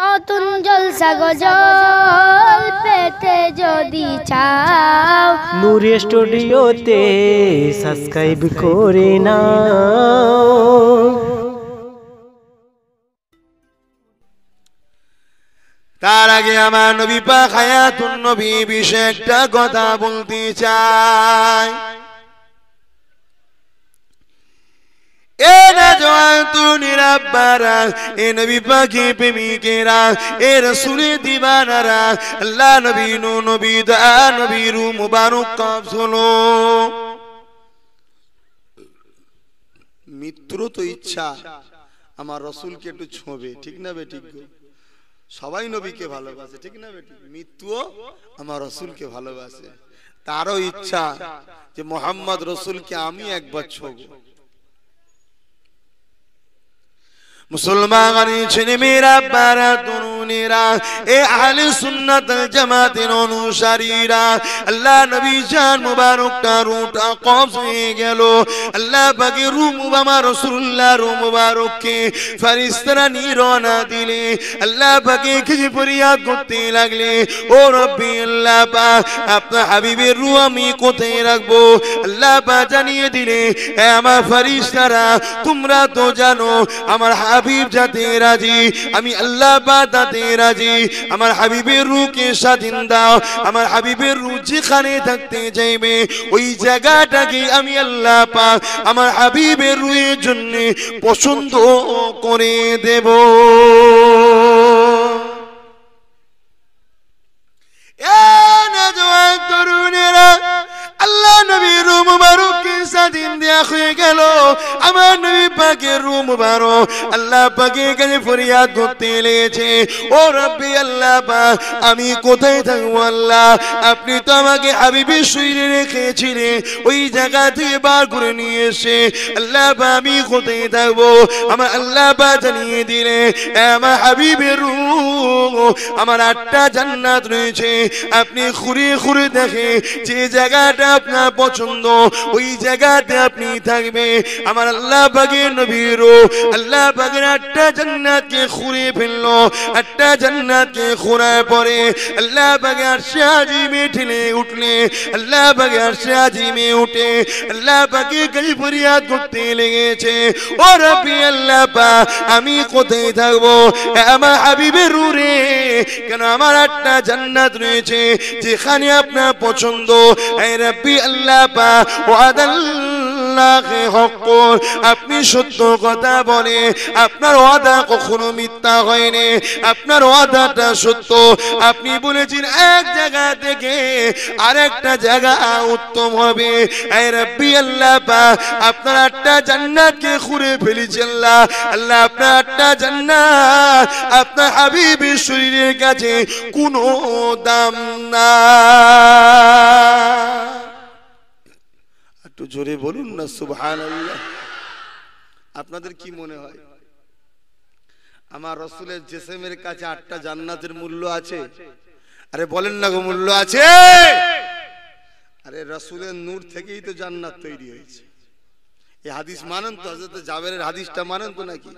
নতুন জলসা গজল পেতে যদি চাও। নূরে স্টুডিওতে সাবস্ক্রাইব করে নাও। তার আগে আমার নবী পাক হায়াতুন নবী বিষয়ে একটা কথা বলতে চাই। এ এ এ রসুলের দিবানারা, আল্লাহ নবী নু নবী দা নবী রু মুবারক কবজ হলো মৃত্যুরও তো ইচ্ছা, আমার রসুলকে একটু ছোঁবে, ঠিক না বে ঠিক গো? সবাই নবীকে ভালোবাসে, ঠিক না বেটি মৃত্যুও আমার রসুলকে ভালোবাসে। তারও ইচ্ছা যে মোহাম্মদ রসুলকে আমি একবার ছোব। মুসলমান ছেলে মেয়েরা বারা তরুণেরা এ আহলে সুন্নাত জামাতের অনুসারীরা, আল্লাহ নবী জান মুবারকটা রুটা কবজ হয়ে গেল। আল্লাহ পাকে রু মুবামা রাসূলুল্লাহ রু মুবারককে ফেরেশতারা নিরনা দিলে। আল্লাহ পাকে কিছু ফরিয়াদ করতে লাগলে, ও রব্বি আল্লাহ পাক, আপনার হাবিবের রু আমি কোথায় রাখব? আল্লাহ পাক জানিয়ে দিলে আমার ফেরেশতারা, তোমরা তো জানো, আমার হাবিব যাতে রাজি, আমি আল্লাহ বাদাতে রাজি আমার হাবিবের রুকে স্বাধীন দাও, আমার হাবিবের রু যেখানে থাকতে যাইবে ওই জায়গাটাকে আমি আল্লাহ পাক আমার হাবিবের রুয়ের জন্য পছন্দ করে দেব। স্বাধীন দেয়া হয়ে গেল। আমার নবী পাকের রুম মুবারক আল্লাহ পাকের কাছে ফরিয়াদ করতে লেগেছে ও রব্বি আল্লাহ পাক, আমি কোথায় থাকব আল্লাহ? আপনি তো আমাকে হাবিবের শরীরে রেখেছিলেন। ওই জায়গা থেকে বার করে নিয়ে এসে আল্লাহ পাক, আমি কোথায় থাকব? আমার আল্লাহ পাক জানিয়ে দিলে আমার হাবিবের রূপ আমার আটটা জান্নাত রয়েছে। আপনি ঘুরে ঘুরে দেখে যে জায়গাটা আপনার পছন্দ, ওই জায়গাতে আপনি থাকবে। আমার আল্লাহ বাগের নবীর আল্লাহ বাগের আটটা জান্নাতকে ঘুরে ফেলল, আটটা জান্নাতকে ঘোরার পরে আল্লাহ বাগে আরশে আজিমে ঠেলে উঠলে, আল্লাহ বাগে আরশে আজিমে উঠে, আল্লাহ বাগে কাছে ফরিয়াদ করতে লেগেছে। ও রব্বি আল্লাহ পা, আমি কোথায় থাকব? আমার হাবিবের রুরে কেন আমার আটটা জান্নাত রয়েছে, যেখানে আপনার পছন্দ? এ রব্বি আল্লাহ পা ওয়াদাল্লাহে হক্কর আপনি সত্য কথা বলে, আপনার ওয়াদা কখনো মিথ্যা হয়নি। আপনার ওয়াদাটা সত্য। আপনি বলেছেন, এক জায়গা থেকে আরেকটা জায়গা উত্তম হবে। আল্লাহ আপনার আটটা জান্নাতকে ঘুরে ফেলেছে আল্লাহ। আল্লাহ, আপনার আটটা জান্নাত আপনার হাবিবের শরীরের কাছে কোনো দাম না। জোরে বলুন না সুবহান আপনাদের কি মনে হয়? আমার রসুলের জেসেমের কাছে আটটা জান্নাতের মূল্য আছে? আরে বলেন না গো, মূল্য আছে? আরে রসুলের নূর থেকেই তো জান্নাত তৈরি হয়েছে। এই হাদিস মানেন তো? হযরত জাবেরের হাদিসটা মানেন তো নাকি?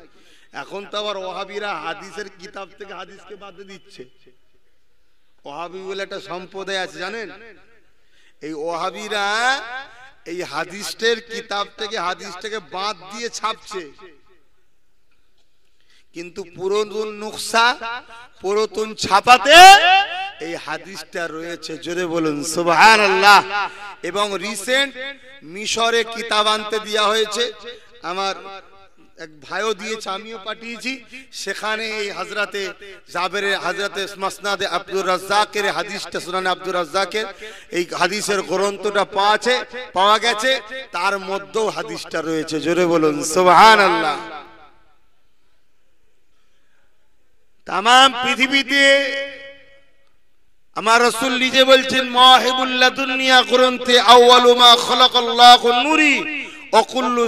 এখন তো আবার ওহাবিরা হাদিসের কিতাব থেকে হাদিসকে বাদ দিচ্ছে। ওহাবি বলে একটা সম্প্রদায় আছে, জানেন? এই ওহাবিরা এই হাদিসের কিতাব থেকে হাদিসটাকে বাদ দিয়ে ছাপছে। কিন্তু পুরাতন নুকসা পুরাতন ছাপাতে এই হাদিসটা রয়েছে জোরে বলুন সুবহানাল্লাহ। এবং রিসেন্ট মিশরে কিতাব আনতে দেওয়া হয়েছে আমার এক ভাইও দিয়েছে, আমিও পাঠিয়েছি। সেখানে এই হাজরাতে জাবেরের হাজরাতে মাসনাদে আব্দুর রাজ্জাকের হাদিসটা শুনানে আব্দুর রাজ্জাকের এই হাদিসের গ্রন্থটা পাওয়া আছে পাওয়া গেছে। তার মধ্যেও হাদিসটা রয়েছে, জোরে বলুন, সুবহানাল্লাহ। তাম পৃথিবীতে আমার রসুল নিজে বলছেন মাহিবুল্লাহ দুনিয়া গ্রন্থে আউয়ালু মা খালাকাল্লাহু নূরি, অকুল্লু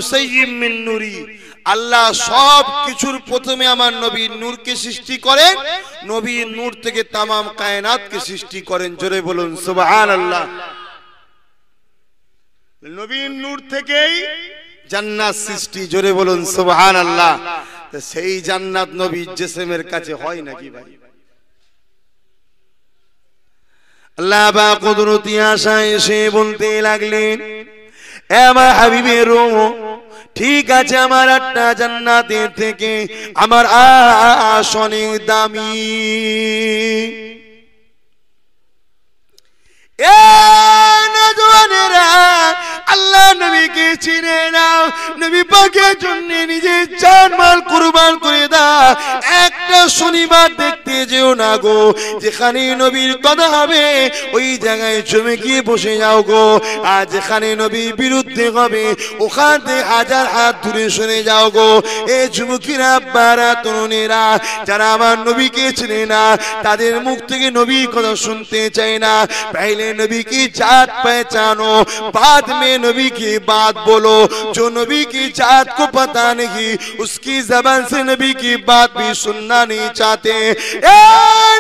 মিন নূরি। আল্লাহ সব কিছুর প্রথমে আমার নবী নূরকে সৃষ্টি করেন। নবী নূর থেকে তামাম কায়নাতকে সৃষ্টি করেন। জোরে বলুন সুবহানাল্লাহ। নবীর নূর থেকেই জান্নাত সৃষ্টি। জোরে বলুন সুবহানাল্লাহ। আল্লাহ সেই জান্নাত নবী জেসেমের কাছে হয় নাকি ভাই? আল্লাহ বা কুদরতি আশায় এসে বলতে লাগলেন এ আমার হাবিবের রূহ, ঠিক আছে আমার একটা জান্নাতের থেকে আমার অনেক দামি। এ নজওয়ানেরা, আল্লাহ নবীকে চিনে নাও। নবী পাকের জন্য নিজের চান মাল কুরবান করে দাও। একটা শনিবার দেখতে যেও না গো, যেখানে নবীর কথা হবে, ওই জায়গায় জমে গিয়ে বসে যাও গো। আর যেখানে নবীর বিরুদ্ধে হবে, ওখান থেকে হাজার হাত দূরে শুনে যাও গো। এ যুবকিরা বারা, তরুণেরা, যারা আমার নবীকে চিনে না, তাদের মুখ থেকে নবীর কথা শুনতে চায় না। পাইলে নবীকে জাত পেঁচানো, বাদ মে नबी की बात बोलो। जो नबी की जात को पता नहीं, उसकी जबान से नबी की बात भी सुनना नहीं चाहते। ए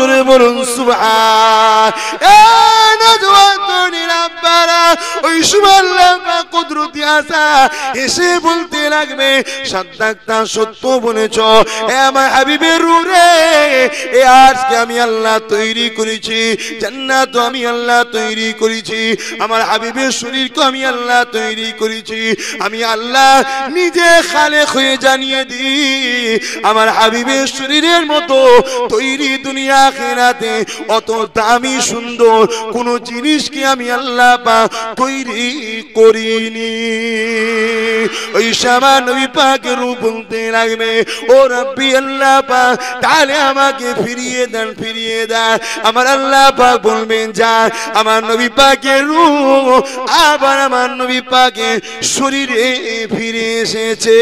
জোরে বলুন সুবহান। এ নজওয়ান তরুণীরা আব্বারা, ওই সময় আল্লাহ কুদরতি আসা এসে বলতে লাগবে সাদ্দাকটা সত্য বলেছ। এ আমার হাবিবের রুরে এ আজকে আমি আল্লাহ তৈরি করেছি জান্নাত আমি আল্লাহ তৈরি করেছি, আমার হাবিবের শরীরকে আমি আল্লাহ তৈরি করেছি। আমি আল্লাহ নিজে খালে হয়ে জানিয়ে দিই, আমার হাবিবের শরীরের মতো তৈরি দুনিয়া খেরাতে অত দামি সুন্দর কোন জিনিসকে আমি আল্লাহ পা তৈরি করিনি। ওই সামা নবী লাগবে। ও রব্বি আল্লাহ পাক, তাহলে আমাকে ফিরিয়ে দেন ফিরিয়ে দেন। আমার আল্লাহ পাক বলবেন, যা। আমার নবী রূপ আবার আমার নবী পাকের শরীরে ফিরে এসেছে।